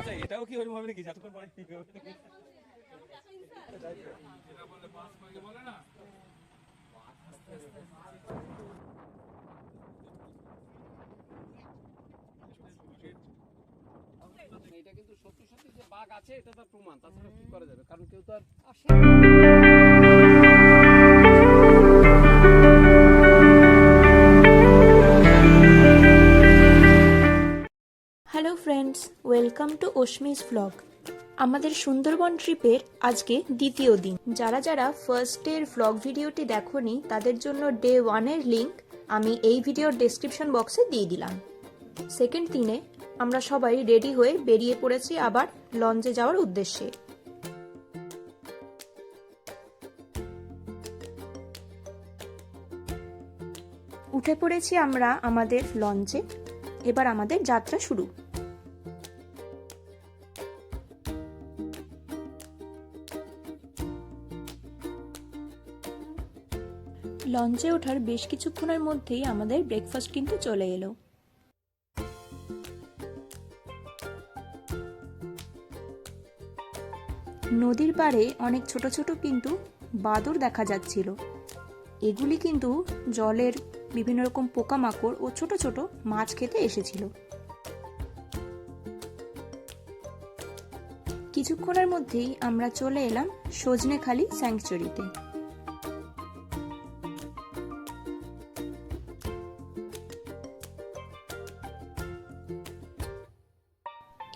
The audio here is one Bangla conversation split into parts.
আচ্ছা এটাও কি ওরকম হবে নাকি? যতক্ষণ পরে ঠিক হবে? এটা কিন্তু সত্যি সত্যি যে বাঘ আছে এটা তার প্রমাণ। তাছাড়া কি করা যাবে? কারণ কেউ তো আর ফ্রেন্ডস ওয়েলকাম টু অশ্মিস ভ্লগ আমাদের সুন্দরবন ট্রিপের আজকে দ্বিতীয় দিন। যারা যারা ফার্স্ট এর ভ্লগ ভিডিওটি দেখোনি, তাদের জন্য ডে ওয়ানের লিঙ্ক আমি এই ভিডিওর ডেসক্রিপশন বক্সে দিয়ে দিলাম। সেকেন্ড দিনে আমরা সবাই রেডি হয়ে বেরিয়ে পড়েছি আবার লঞ্চে যাওয়ার উদ্দেশ্যে। উঠে পড়েছি আমরা আমাদের লঞ্চে। এবার আমাদের যাত্রা শুরু। লঞ্চে ওঠার বেশ কিছুক্ষণের মধ্যেই আমাদের ব্রেকফাস্ট কিন্তু চলে এলো। নদীর পাড়ে অনেক ছোট ছোট কিন্তু বাদর দেখা যাচ্ছিল। এগুলি কিন্তু জলের বিভিন্ন রকম পোকামাকড় ও ছোট ছোট মাছ খেতে এসেছিল। কিছুক্ষণের মধ্যেই আমরা চলে এলাম সজনেখালি স্যাংচুরিতে।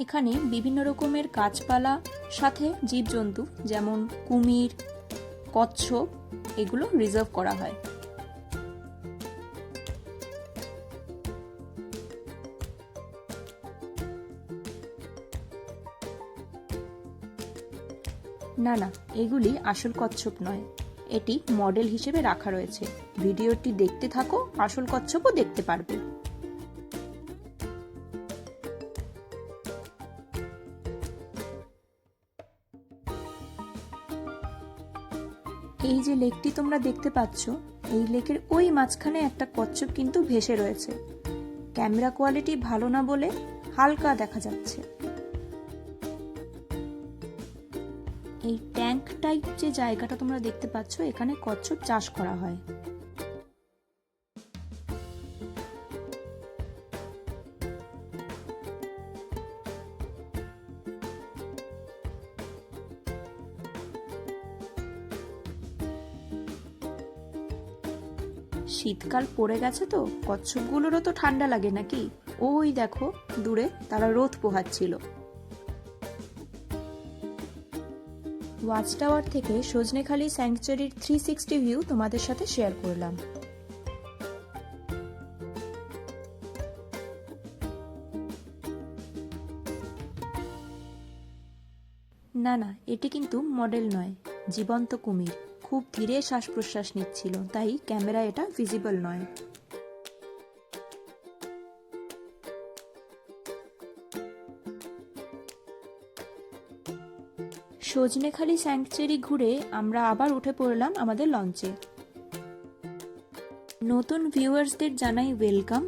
এখানে বিভিন্ন রকমের গাছপালা, সাথে জীবজন্তু, যেমন কুমির, কচ্ছপ, এগুলো রিজার্ভ করা হয়। না না, এগুলি আসল কচ্ছপ নয়। এটি মডেল হিসেবে রাখা রয়েছে। ভিডিওটি দেখতে থাকো, আসল কচ্ছপও দেখতে পারবে। এই যে লেকটি তোমরা দেখতে পাচ্ছ, এই লেকের ওই মাঝখানে একটা কচ্ছপ কিন্তু ভেসে রয়েছে। ক্যামেরা কোয়ালিটি ভালো না বলে হালকা দেখা যাচ্ছে। এই ট্যাঙ্ক টাইপ যে জায়গাটা তোমরা দেখতে পাচ্ছ, এখানে কচ্ছপ চাষ করা হয়। শীতকাল পড়ে গেছে তো, কচ্ছপগুলোরও তো ঠান্ডা লাগে নাকি? ওই দেখো, দূরে তারা রোদ পোহাচ্ছিল। ওয়াচ টাওয়ার থেকে সজনেখালি স্যাংচুয়ারির থ্রি সিক্সটি ভিউ তোমাদের সাথে শেয়ার করলাম। না না, এটি কিন্তু মডেল নয়, জীবন্ত কুমির। খুব ধীরে শ্বাস প্রশ্বাস নিচ্ছিল, তাই ক্যামেরা এটা ভিজিবল নয়। সজনেখালি স্যাংচুয়ারি ঘুরে আমরা আবার উঠে পড়লাম আমাদের লঞ্চে। নতুন ভিউয়ার্সদের জানাই ওয়েলকাম।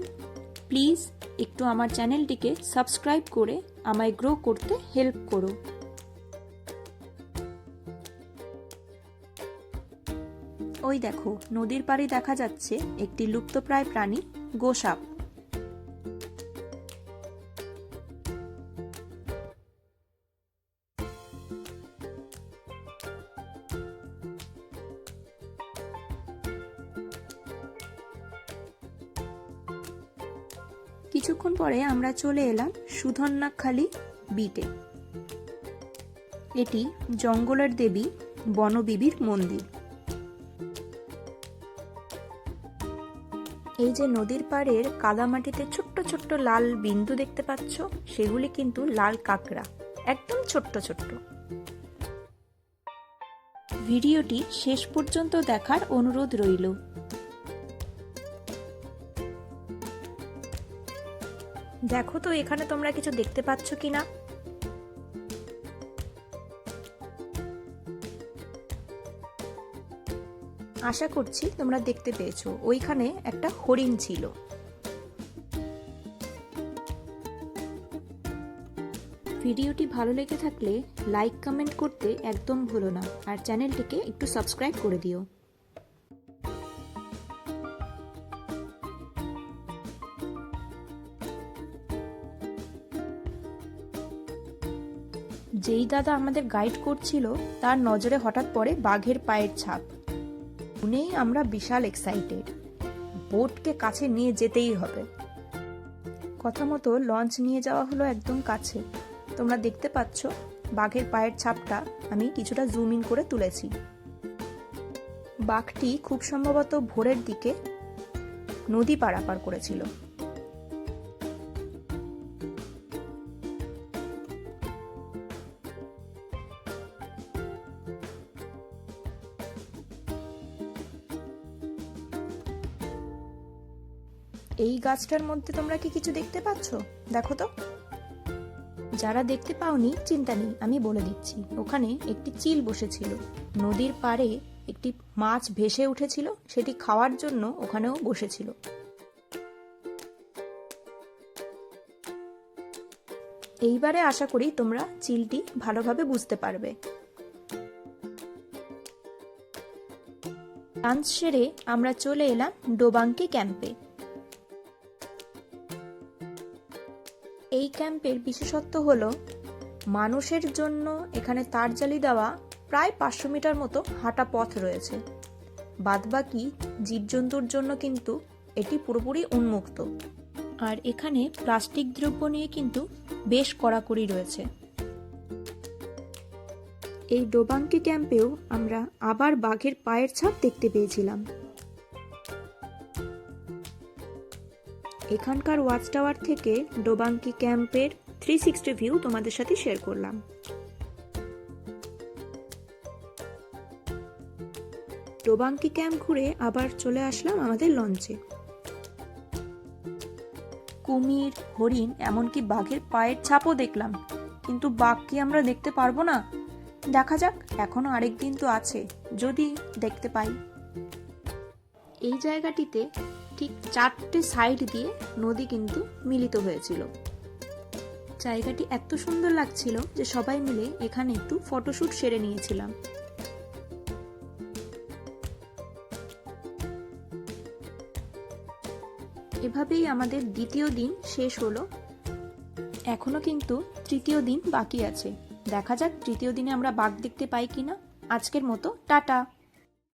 প্লিজ একটু আমার চ্যানেলটিকে সাবস্ক্রাইব করে আমায় গ্রো করতে হেল্প করো। ওই দেখো, নদীর পাড়ে দেখা যাচ্ছে একটি লুপ্তপ্রায় প্রাণী, গোসাপ। কিছুক্ষণ পরে আমরা চলে এলাম সুধন্যাখালি বিটে। এটি জঙ্গলের দেবী বনবিবির মন্দির। এই যে নদীর পাড়ের কাদামাটিতে ছোট্ট ছোট্ট লাল বিন্দু দেখতে পাচ্ছ, সেগুলি কিন্তু লাল কাঁকড়া, একদম ছোট্ট ছোট্ট। ভিডিওটি শেষ পর্যন্ত দেখার অনুরোধ রইল। দেখো তো, এখানে তোমরা কিছু দেখতে পাচ্ছ কিনা? আশা করছি তোমরা দেখতে পেয়েছ। ওইখানে একটা হরিণ ছিল। ভিডিওটি ভালো লেগে থাকলে লাইক, কমেন্ট করতে একদম ভুলো না। আর চ্যানেলটিকে একটু সাবস্ক্রাইব করে দিও। যেই দাদা আমাদের গাইড করছিল, তার নজরে হঠাৎ পড়ে বাঘের পায়ের ছাপ। শুনেই আমরা বিশাল এক্সাইটেড বোটকে কাছে নিয়ে যেতেই হবে। কথা মতো লঞ্চ নিয়ে যাওয়া হলো একদম কাছে। তোমরা দেখতে পাচ্ছ, বাঘের পায়ের ছাপটা আমি কিছুটা জুম ইন করে তুলেছি। বাঘটি খুব সম্ভবত ভোরের দিকে নদী পারাপার করেছিল। এই গাছটার মধ্যে তোমরা কি কিছু দেখতে পাচ্ছ? দেখো তো। যারা দেখতে পাওনি, চিন্তা নেই, আমি বলে দিচ্ছি। ওখানে একটি চিল বসেছিল। নদীর পাড়ে একটি মাছ ভেসে উঠেছিল, সেটি খাওয়ার জন্য ওখানেও বসেছিল। এইবারে আশা করি তোমরা চিলটি ভালোভাবে বুঝতে পারবে। লাঞ্চ সেরে আমরা চলে এলাম ডোবাঙ্কি ক্যাম্পে। এই ক্যাম্পের বিশেষত্ব হল, মানুষের জন্য এখানে তারজালি দেওয়া প্রায় পাঁচশো মিটার মতো হাঁটা পথ রয়েছে। বাদবাকি জীবজন্তুর জন্য কিন্তু এটি পুরোপুরি উন্মুক্ত। আর এখানে প্লাস্টিক দ্রব্য নিয়ে কিন্তু বেশ কড়াকড়ি রয়েছে। এই ডোবাঙ্কি ক্যাম্পেও আমরা আবার বাঘের পায়ের ছাপ দেখতে পেয়েছিলাম। এখানকার ওয়াচ টাওয়ার থেকে ডোবাঙ্কি ক্যাম্পের থ্রি সিক্সটি ভিউ তোমাদের সাথে শেয়ার করলাম। ডোবাঙ্কি ক্যাম্প ঘুরে আবার চলে আসলাম আমাদের লঞ্চে কুমির, হরিণ, এমনকি বাঘের পায়ের ছাপও দেখলাম। কিন্তু বাঘ কি আমরা দেখতে পারব না? দেখা যাক, এখনও আরেক দিন তো আছে, যদি দেখতে পাই। এই জায়গাটিতে ঠিক চারটে সাইড দিয়ে নদী কিন্তু মিলিত হয়েছিল। জায়গাটি এত সুন্দর লাগছিল যে সবাই মিলে এখানে একটু ফটোশ্যুট সেরে নিয়েছিলাম। এভাবেই আমাদের দ্বিতীয় দিন শেষ হলো। এখনও কিন্তু তৃতীয় দিন বাকি আছে। দেখা যাক তৃতীয় দিনে আমরা বাঘ দেখতে পাই কিনা। আজকের মতো, টাটা!